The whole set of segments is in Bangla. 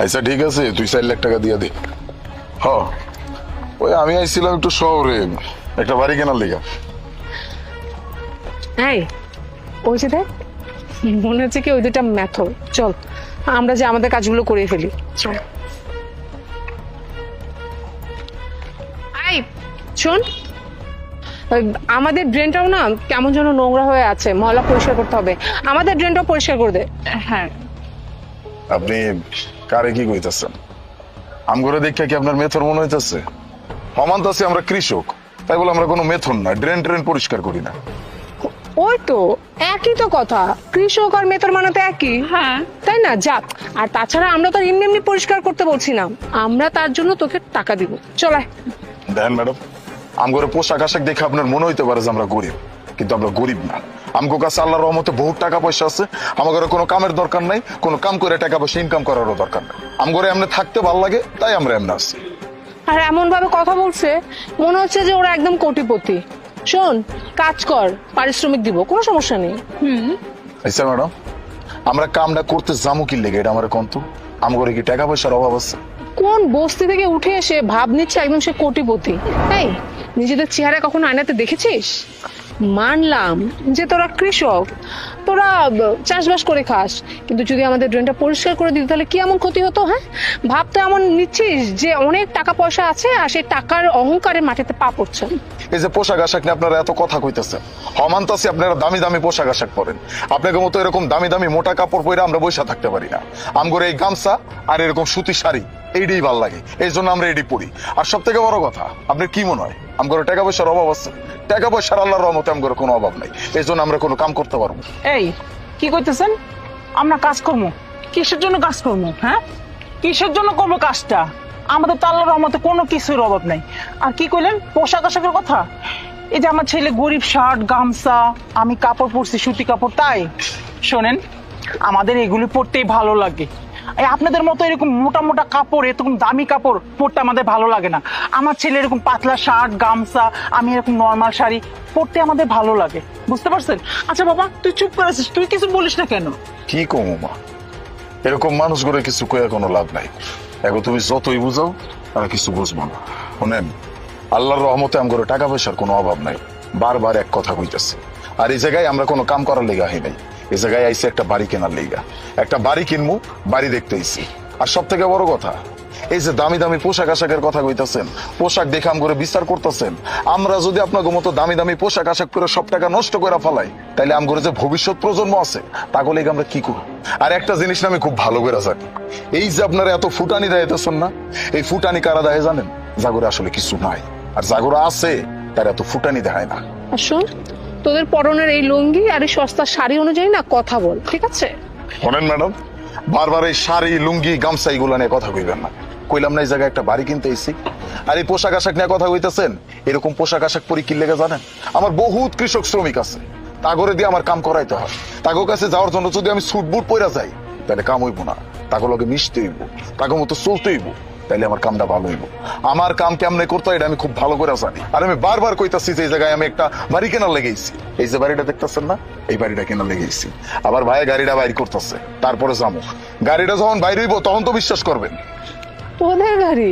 আচ্ছা ঠিক আছে তুই চার লাখ টাকা দিয়ে দে। হ। ওই আমি আইছিলাম একটু শহরে একটা বাড়ি কেনার লিগা। এই ওই যে দেখ মনে হচ্ছে কি ওই দুটা ম্যাথর চল আমরা যে আমাদের কাজগুলো করে ফেলি। চল। এই শোন ওই আমাদের ড্রেনটাও না কেমন যেন নোংরা হয়ে আছে ময়লা পরিষ্কার করতে হবে। আমাদের ড্রেনটাও পরিষ্কার করে দে। হ্যাঁ। আপনি কারে কি কইতাছেন? আম করে দেখে কি আপনার মেথর মনে হইতেছে? সমানতাছি আমরা কৃষক। তাই বলে আমরা কোনো মেথর না ড্রেন ট্রেন পরিষ্কার করি না। ওই তো একই তো কথা। কৃষক আর মেথর মানে তো একই। হ্যাঁ। তাই না? যাক আর তাছাড়া আমরা তো এমনি এমনি পরিষ্কার করতে বলছি না। আমরা তার জন্য তোকে টাকা দিব। চলায় দেন ম্যাডাম আমগরে পোশাক আশাক দেখে আপনার মনে হইতে পারে যে আমরা গরিব। কিন্তু আমরা গরিব না। আমগো কাছে আল্লাহর রহমতে বহুত টাকা পয়সা আছে আমাদের কোনো কামের দরকার নাই কোনো কাম করে টাকা পয়সা ইনকাম করারও দরকার নাই। আমগরে এমনি থাকতে ভালো লাগে তাই আমরা এমনি আছি। আর এমন ভাবে কথা বলছে মনে হচ্ছে যে ওরা একদম কোটিপতি। শোন কাজ কর পারিশ্রমিক দিব কোনো সমস্যা নেই। আচ্ছা ম্যাডাম আমরা কামটা করতে যাব কি লেগে এটা আমার কন্ত। আমগরে কি টাকা পয়সার অভাব আছে? কোন বস্তি থেকে উঠে এসে ভাব নিচ্ছে একদম সে কোটিপতি? এই নিজেদের চেহারা কখনো আয়নাতে দেখেছিস? মানলাম যে তোরা কৃষক, তোরা চাষবাস করে খাস। কিন্তু যদি আমাদের ড্রেনটা পরিষ্কার করে দিতে, তাহলে কি এমন ক্ষতি হতো হ্যাঁ? ভাবতে এমন নিচ্ছিস যে অনেক টাকা পয়সা আছে আর সেই টাকার অহংকারে মাটিতে পা পড়ছে। এই যে পোশাক আশাক নিয়ে আপনারা এত কথা কইতেছেন হমান্তাসি আপনারা দামি দামি পোশাক আশাক পরেন। আপনাকে মতো এরকম দামি দামি মোটা কাপড় পরে আমরা বৈশা থাকতে পারি না। আমগরে এই গামছা আর এরকম সুতি শাড়ি এইটাই ভালো লাগে। এই জন্য আমরা এটি পড়ি। আর সব থেকে বড় কথা, আপনার কি মনে হয়? আমগরে টাকা পয়সার অভাব আছে? টাকা পয়সার আল্লাহর রহমতে আমার কোনো অভাব নাই। এই জন্য আমরা কোনো কাম করতে পারব এই, কি করতেছেন আমরা কাজ করব। কিসের জন্য কাজ করব হ্যাঁ? কিসের জন্য করব কাজটা? আমাদের তো আল্লাহর রহমতে কোনো কিছুর অভাব নাই। আর কি কইলেন? পোশাক আশাকের কথা? এই যে আমার ছেলে গরিব শার্ট, গামছা, আমি কাপড় পরছি, সুতি কাপড়, তাই? শোনেন, আমাদের এগুলি পরতেই ভালো লাগে। আপনাদের মতো এরকম মোটা মোটা কাপড়, এরকম দামি কাপড় পরতে আমাদের ভালো লাগে না। আমার ছেলে এরকম পাতলা শার্ট, গামছা, আমি এরকম নর্মাল শাড়ি পরতে আমাদের ভালো লাগে। বুঝতে পারছেন? আচ্ছা বাবা, তুই চুপ করে আছিস, তুই কিছু বলিস না কেন? কি কমু এরকম মানুষ করে কিছু কয়ে কোনো লাভ নাই। এখন তুমি যতই বুঝাও তারা কিছু বুঝব না। শোনেন, আল্লাহর রহমতে আমগরে টাকা পয়সার কোনো অভাব নাই। বারবার এক কথা কইতেছে। আর এই জায়গায় আমরা কোনো কাম করার লেগে হই নাই। এই জায়গায় আইসি, একটা বাড়ি কেনার লেগা। একটা বাড়ি কিনবো বাড়ি দেখতে আইসি। আর সব থেকে বড় কথা, এই যে দামি দামি পোশাক আশাকের কথা কইতাছেন, পোশাক দেখে আম করে বিচার করতেছেন, আমরা যদি আপনাকে মতো দামি দামি পোশাক আশাক করে সব টাকা নষ্ট করে ফেলাই, তাইলে আম করে যে ভবিষ্যৎ প্রজন্ম আছে তাকে লেগে আমরা কি করব? আর একটা জিনিস আমি খুব ভালো করে জানি, এই যে আপনারা এত ফুটানি দেয়তেছেন না, এই ফুটানি কারা দেয় জানেন? জাগরে আসলে কিছু নাই। আর জাগরে আছে, তার এত ফুটানি দেখায় না। তোদের পরনের এই লুঙ্গি আর এই সস্তা শাড়ি অনুযায়ী না কথা বল, ঠিক আছে? শোনেন ম্যাডাম, বারবার এই শাড়ি, লুঙ্গি, গামছা এগুলো নিয়ে কথা কইবেন না। কইলাম না এই জায়গায় একটা বাড়ি কিনতে এসেছি আর এই পোশাক আশাক নিয়ে কথা কইতেছেন? এরকম পোশাক আশাক পরি কি লেগে জানেন? আমার বহুত কৃষক শ্রমিক আছে। তাগরে দিয়ে আমার কাম করাইতে হয়। তাগর কাছে যাওয়ার জন্য যদি আমি সুট বুট পরে যাই, তাহলে কাম হইব না। তাগো লগে মিশতে হইব। তাগো মতো চলতে হইব। তাইলে আমার কামটা ভালো হইব। আমার কাম কেমনে করতে হয় এটা আমি খুব ভালো করে জানি। আর আমি বারবার কইতাছি যে এই জায়গায় আমি একটা বাড়ি কেনার লেগেছি এই যে বাড়িটা দেখতেছেন না? এই বাড়িটা কেনার লেগেছি আবার ভাই গাড়িটা বাইর করতেছে। তারপরে যাব গাড়িটা যখন বাইর হইব তখন তো বিশ্বাস করবেন। তোদের গাড়ি?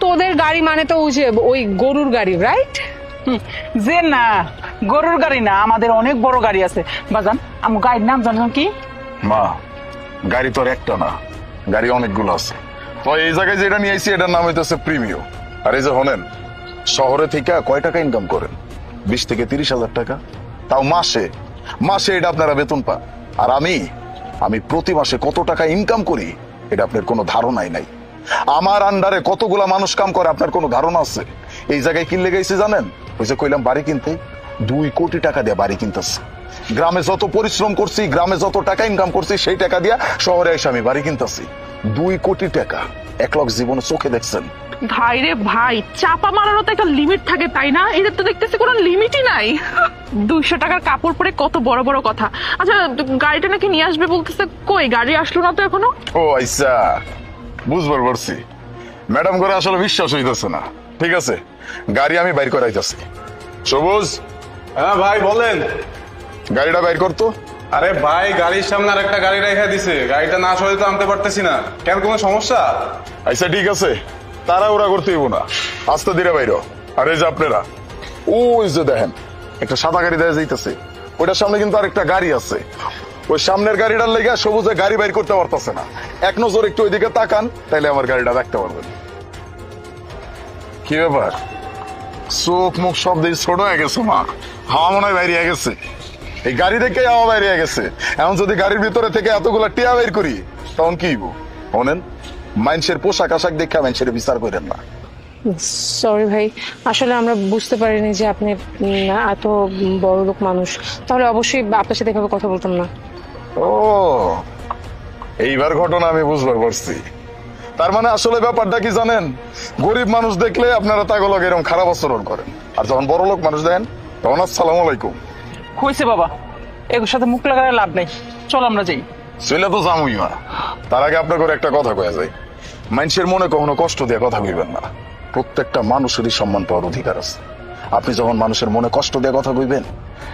তোদের গাড়ি মানে তো ওই যে ওই গরুর গাড়ি রাইট হুম, যে না গরুর গাড়ি না আমাদের অনেক বড় গাড়ি আছে। বাজান আমার গাড়ির নাম জানেন কি? মা গাড়ি তো আর একটা না। গাড়ি অনেকগুলো আছে। তো এই জায়গায় যেটা নিয়ে আইছি, এটার নাম হইতেছে প্রিমিয় আর এই যে হনেন, শহরে থেকে কয় টাকা ইনকাম করেন? বিশ থেকে তিরিশ হাজার টাকা। তাও মাসে মাসে এটা আপনারা বেতন পান। আর আমি আমি প্রতি মাসে কত টাকা ইনকাম করি, এটা আপনার কোনো ধারণাই নাই। আমার আন্ডারে কতগুলা মানুষ কাম করে, আপনার কোনো ধারণা আছে? এই জায়গায় কিনলে গেছি, জানেন? ওই যে কইলাম, বাড়ি কিনতে দুই কোটি টাকা দিয়ে বাড়ি কিনতেছে। গ্রামে যত পরিশ্রম করছি গ্রামে যত টাকা ইনকাম করছি সেই টাকা দিয়া শহরে এসে আমি বাড়ি কিনতেছি। দুই কোটি টাকা। এক লক্ষ জীবনে চোখে দেখছেন। ভাই রে ভাই চাপা মারারও তো একটা লিমিট থাকে তাই না? এদের তো দেখতেছি কোনো লিমিটই নাই। দুইশো টাকার কাপড় পরে কত বড় বড় কথা। আচ্ছা গাড়িটা নাকি নিয়ে আসবে বলতেছে কই গাড়ি আসলো না তো এখনও? ও আইসা। বুঝবার পারছি। ম্যাডাম করে আসলে বিশ্বাস হইতেছে না। ঠিক আছে গাড়ি আমি বাইর করাইতেছি। সবুজ? হ্যাঁ ভাই বলেন। গাড়িটা বাইর করতো? আরে ভাই গাড়ির সামনে আর একটা গাড়ি রেখে দিছে। গাড়িটা না সরে তো আনতে পারতেছি না। কেন কোনো সমস্যা? আচ্ছা ঠিক আছে। তারা ওরা করতে হইব না। আস্তে ধীরে বাইর আর যে আপনারা ওই যে দেখেন একটা সাদা গাড়ি দেখা যাইতেছে। ওইটার সামনে কিন্তু আরেকটা গাড়ি আছে। ওই সামনের গাড়িটার লেগে সবুজে গাড়ি বাইর করতে পারতেছে না। এক নজর একটু ওইদিকে তাকান তাইলে আমার গাড়িটা দেখতে পারবেন। কি ব্যাপার? চোখ মুখ সব দিয়ে ছোট হয়ে গেছে মা। হাওয়া মনে হয় বাইরে গেছে। এই গাড়ি দেখে হাওয়া বাইরে গেছে। এখন যদি গাড়ির ভিতরে থেকে এতগুলা টিয়া বের করি তখন কি হইব? শোনেন মানুষের পোশাক আশাক দেখে মানুষের বিচার করেন না। সরি ভাই আসলে আমরা বুঝতে পারিনি যে আপনি এত বড় লোক মানুষ। তাহলে অবশ্যই আপনার সাথে এভাবে কথা বলতাম না। ও এইবার ঘটনা আমি বুঝবার পারছি। তার মানে আসলে ব্যাপারটা কি জানেন? গরিব মানুষ দেখলে আপনারা তাগলগ এরকম খারাপ আচরণ করেন। আর যখন বড় লোক মানুষ দেখেন তখন আসসালাম আলাইকুম। হয়েছে বাবা এগুলোর সাথে মুখ লাগালে লাভ নেই। চল আমরা যাই। চলে তো জামুই মা তার আগে আপনার করে একটা কথা কয়া যায় মানুষের মনে কখনো কষ্ট দিয়ে কথা কইবেন না। প্রত্যেকটা মানুষেরই সম্মান পাওয়ার অধিকার আছে। আপনি যখন মানুষের মনে কষ্ট দিয়ে কথা কইবেন,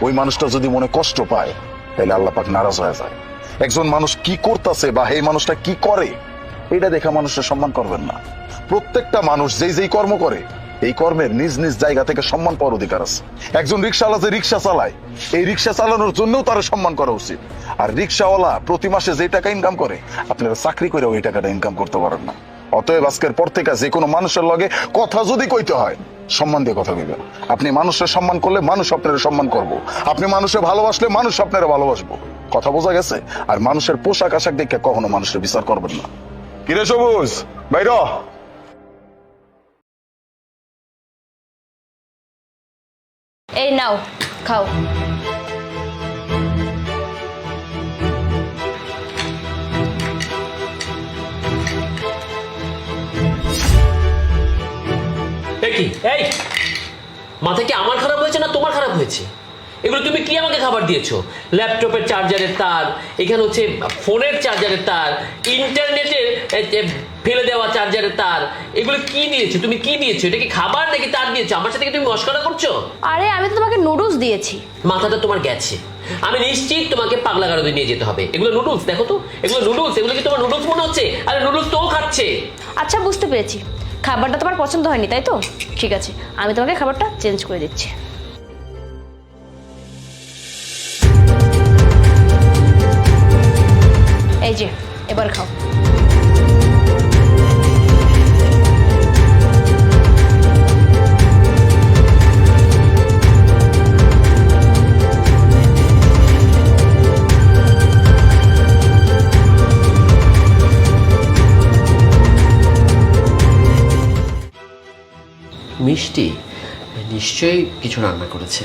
ওই মানুষটা যদি মনে কষ্ট পায়, তাহলে আল্লাহ পাক নারাজ হয়ে যায়। একজন মানুষ কি করতেছে বা এই মানুষটা কি করে, এটা দেখা মানুষের সম্মান করবেন না। প্রত্যেকটা মানুষ যেই যেই কর্ম করে এই কর্মের নিজ নিজ জায়গা থেকে সম্মান পাওয়ার অধিকার আছে। একজন রিক্সাওয়ালা যে রিক্সা চালায়, এই রিক্সা চালানোর জন্যও তার সম্মান করা উচিত। আর রিক্সাওয়ালা প্রতি মাসে যে টাকা ইনকাম করে, আপনারা চাকরি করে ওই টাকাটা ইনকাম করতে পারেন না। অতএব আজকের পর থেকে যে কোনো মানুষের লগে কথা যদি কইতে হয়, সম্মান দিয়ে কথা কইবেন। আপনি মানুষের সম্মান করলে মানুষ আপনার সম্মান করব। আপনি মানুষের ভালোবাসলে মানুষ আপনারা ভালোবাসবো। কথা বোঝা গেছে? আর মানুষের পোশাক আশাক দেখে কখনো মানুষের বিচার করবেন না। কিরে সবুজ, বাইর এই নাও, খাও। কি? এই! মাথা কি আমার খারাপ হয়েছে না তোমার খারাপ হয়েছে? এগুলো তুমি কি আমাকে খাবার দিয়েছ? ল্যাপটপের চার্জারের তার, এখানে হচ্ছে ফোনের চার্জারের তার ইন্টারনেটের ফেলে দেওয়া চার্জারের তার। এগুলো কি দিয়েছ তুমি কি দিয়েছ এটা কি খাবার নাকি তার দিয়েছ আমার সাথে কি তুমি মস্করা করছ? আরে আমি তো তোমাকে নুডলস দিয়েছি। মাথাটা তোমার গেছে। আমি নিশ্চিত তোমাকে পাগলা গারদে নিয়ে যেতে হবে। এগুলো নুডলস দেখো তো। এগুলো নুডলস এগুলো কি তোমার নুডলস মনে হচ্ছে? আরে নুডলস তো খাচ্ছে। আচ্ছা বুঝতে পেরেছি। খাবারটা তোমার পছন্দ হয়নি তাই তো? ঠিক আছে আমি তোমাকে খাবারটা চেঞ্জ করে দিচ্ছি। এই যে এবার খাও। মিষ্টি, নিশ্চয়ই কিছু রান্না করেছে।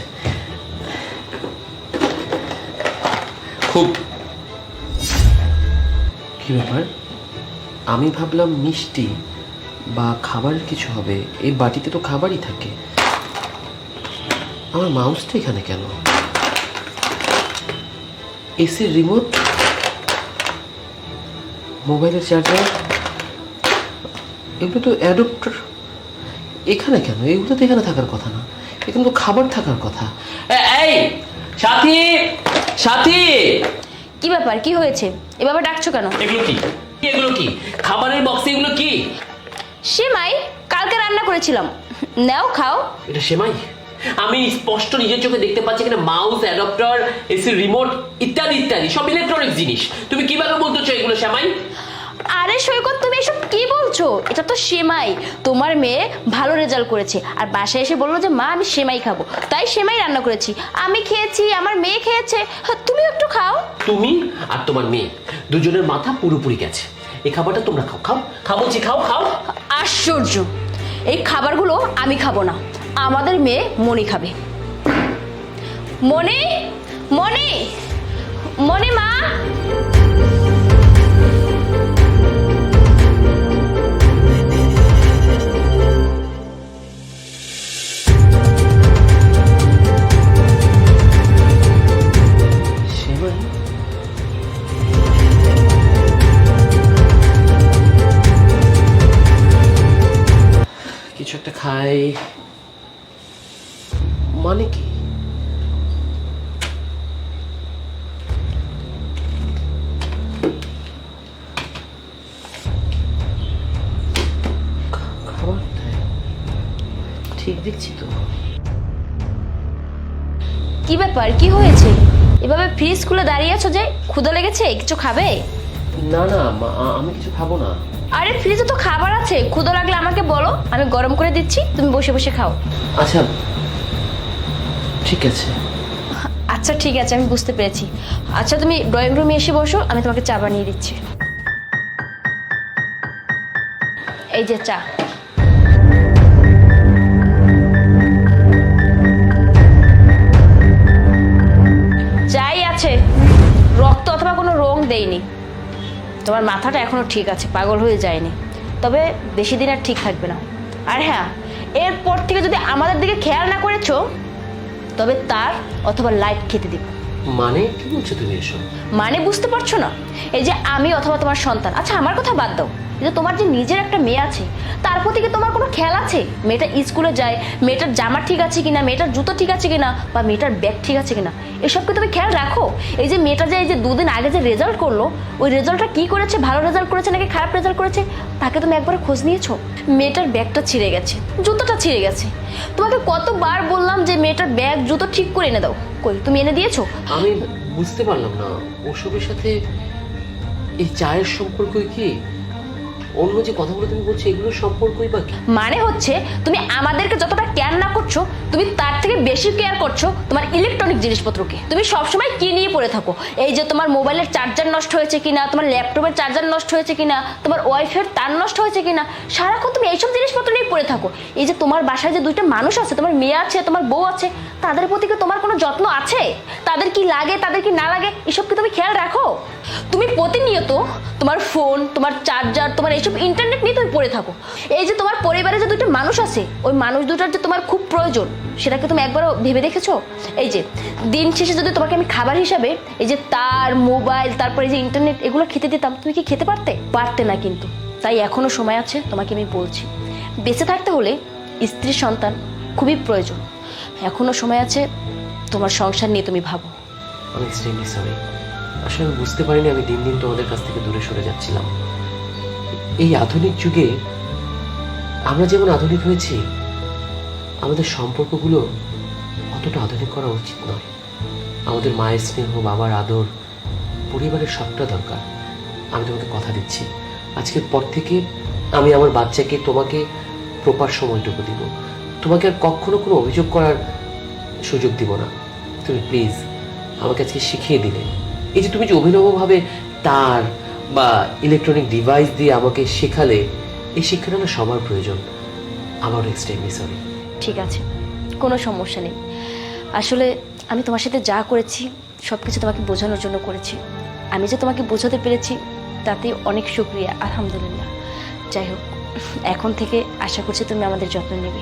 খুব। কি ব্যাপার? আমি ভাবলাম মিষ্টি বা খাবার কিছু হবে, এই বাটিতে তো খাবারই থাকে। আমার মাউসটা এখানে কেন? এসির রিমোট? মোবাইলের চার্জার? এগুলো তো অ্যাডপ্টার। এখানে কেন? এগুলো তো এখানে থাকার কথা না। এখানে তো খাবার থাকার কথা। এই সাথী সাথী! কি ব্যাপার? কি হয়েছে? এভাবে ডাকছো কেন? এগুলো কি? এগুলো কি? খাবারের বক্সে এগুলো কি? সেমাই কালকে রান্না করেছিলাম। নাও খাও। এটা সেমাই? আমি স্পষ্ট নিজের চোখে দেখতে পাচ্ছি এখানে মাউস অ্যাডাপ্টার এসি রিমোট ইত্যাদি ইত্যাদি সব ইলেকট্রনিক জিনিস। তুমি কীভাবে বলতেছো এগুলো সেমাই? আরে সৈকত তুমি এসব কি বলছো? এটা তো সেমাই। তোমার মেয়ে ভালো রেজাল্ট করেছে। আর বাসায় এসে বলল যে মা আমি সেমাই খাব। তাই সেমাই রান্না করেছি। আমি খেয়েছি আমার মেয়ে খেয়েছে। হ্যাঁ, তুমিও একটু খাও। তুমি আর তোমার মেয়ে দুজনের মাথা পুরোপুরি গেছে। এই খাবারটা তোমরা খাও। খাও খাও বলছি খাও খাও। আশ্চর্য! এই খাবারগুলো আমি খাব না। আমাদের মেয়ে মনি খাবে। মনি মনি মনি মা? এই মানে কি? ঠিক দেখছি তো। কি ব্যাপার? কি হয়েছে? এভাবে ফ্রিজ খুলে দাঁড়িয়ে আছো যে ক্ষুদা লেগেছে? কিছু খাবে? না না আমি কিছু খাব না। আরে ফ্রিজে তো খাবার আছে ক্ষুদা লাগলে আমাকে বলো আমি গরম করে দিচ্ছি তুমি বসে বসে খাও। আচ্ছা ঠিক আছে। আচ্ছা ঠিক আছে আমি বুঝতে পেরেছি। আচ্ছা তুমি ড্রয়িং রুমে এসে বসো আমি তোমাকে চা বানিয়ে দিচ্ছি। এই যে চা। চাই আছে রক্ত অথবা কোনো রং দেয়নি তোমার মাথাটা এখনও ঠিক আছে পাগল হয়ে যায়নি। তবে বেশি দিন আর ঠিক থাকবে না। আর হ্যাঁ এরপর থেকে যদি আমাদের দিকে খেয়াল না করেছ তবে তার অথবা লাইট খেতে দিব মানে কি বলছো তুমি এসব? মানে বুঝতে পারছ না? এই যে আমি অথবা তোমার সন্তান। আচ্ছা আমার কথা বাদ দাও। যে তোমার যে নিজের একটা মেয়ে আছে, তার প্রতি কি তোমার কোনো খেয়াল আছে? মেয়েটা স্কুলে যায়, মেয়েটার জামা ঠিক আছে কিনা, মেয়েটার জুতো ঠিক আছে কিনা, বা মেয়েটার ব্যাগ ঠিক আছে কিনা? এসব কি তুমি খেয়াল রাখো? এই যে মেয়েটা যে এই যে দুদিন আগে যে রেজাল্ট করল, ওই রেজাল্টটা কি করেছে? ভালো রেজাল্ট করেছে নাকি খারাপ রেজাল্ট করেছে? তাকে তুমি একবার খোঁজ নিয়েছো? মেয়েটার ব্যাগটা ছিঁড়ে গেছে, জুতোটা ছিঁড়ে গেছে। তোমাকে কতবার বললাম যে মেয়েটার ব্যাগ, জুতো ঠিক করে এনে দাও? কই, তুমি এনে দিয়েছ? আমি বুঝতে পারলাম না। ওসবের সাথে এই চায়ের সম্পর্ক কি? অন্য যে কথাগুলো তুমি বলছো, এগুলোর সম্পর্কই বা কি? মানে হচ্ছে, তুমি আমাদেরকে যতটা কেয়ার না করছ, তুমি তার থেকে বেশি কেয়ার করছ তোমার ইলেকট্রনিক জিনিসপত্রকে। তুমি সবসময় কি নিয়ে পড়ে থাকো। এই যে তোমার মোবাইলের চার্জার নষ্ট হয়েছে কিনা, তোমার ল্যাপটপের চার্জার নষ্ট হয়েছে কিনা, তোমার ওয়াইফাইয়ের তার নষ্ট হয়েছে কিনা, সারাক্ষণ তুমি এইসব জিনিসপত্র নিয়ে পড়ে থাকো। এই যে তোমার বাসায় যে দুইটা মানুষ আছে, তোমার মেয়ে আছে, তোমার বউ আছে, তাদের প্রতি কি তোমার কোনো যত্ন আছে? তাদের কি লাগে, তাদের কি না লাগে, এসব কি তুমি খেয়াল রাখো? তুমি প্রতিনিয়ত তোমার ফোন তোমার চার্জার তোমার এইসব ইন্টারনেট নিয়ে তুমি পড়ে থাকো। এই যে তোমার পরিবারে যে দুটো মানুষ আছে, ওই মানুষ দুটার যে তোমার খুব প্রয়োজন, সেটাকে তুমি একবারও ভেবে দেখেছ? এই যে, দিন শেষে যদি তোমাকে আমি খাবার হিসাবে, এই যে তার, মোবাইল, তারপরে যে ইন্টারনেট এগুলো খেতে দিতাম, তুমি কি খেতে পারতে? পারতে না কিন্তু। তাই এখনও সময় আছে, তোমাকে আমি বলছি। বেঁচে থাকতে হলে স্ত্রী সন্তান খুবই প্রয়োজন। এখনও সময় আছে, তোমার সংসার নিয়ে তুমি ভাবো। আমি এক্সট্রিমলি সরি আসলে বুঝতে পারিনি আমি দিন দিন তোমাদের কাছ থেকে দূরে সরে যাচ্ছিলাম। এই আধুনিক যুগে আমরা যেমন আধুনিক হয়েছি, আমাদের সম্পর্কগুলো অতটা আধুনিক করা উচিত নয়। আমাদের মায়ের স্নেহ, বাবার আদর, পরিবারের সবটা দরকার। আমি তোমাকে কথা দিচ্ছি। আজকের পর থেকে আমি আমার বাচ্চাকে তোমাকে প্রপার সময়টুকু দিব। তোমাকে আর কখনো কোনো অভিযোগ করার সুযোগ দিব না। তুমি প্লিজ আমাকে আজকে শিখিয়ে দিলে। এই যে তুমি যে অভিনবভাবে তার বা ইলেকট্রনিক ডিভাইস দিয়ে আমাকে শেখালে এই শিক্ষাটা না সবার প্রয়োজন। আমার এক্সট্রিমলি সরি ঠিক আছে, কোনো সমস্যা নেই। আসলে আমি তোমার সাথে যা করেছি সব কিছু তোমাকে বোঝানোর জন্য করেছি। আমি যে তোমাকে বোঝাতে পেরেছি তাতে অনেক শুক্রিয়া, আলহামদুলিল্লাহ। যাই হোক, এখন থেকে আশা করছি তুমি আমাদের যত্ন নেবে।